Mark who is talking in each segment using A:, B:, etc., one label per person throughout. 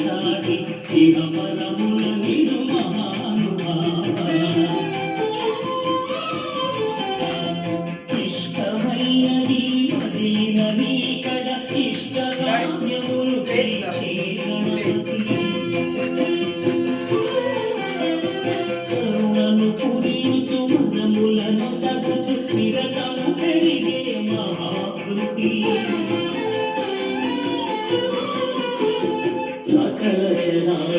A: చాటి ఇహ పరముల నిడు మహానుభావ ఇష్టమైనది మదినది కడ ఇష్టకామ్యములు కరుణను పురించు మనములను సగుచు నిరతము పెరిగే మహాకృతి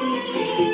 A: Música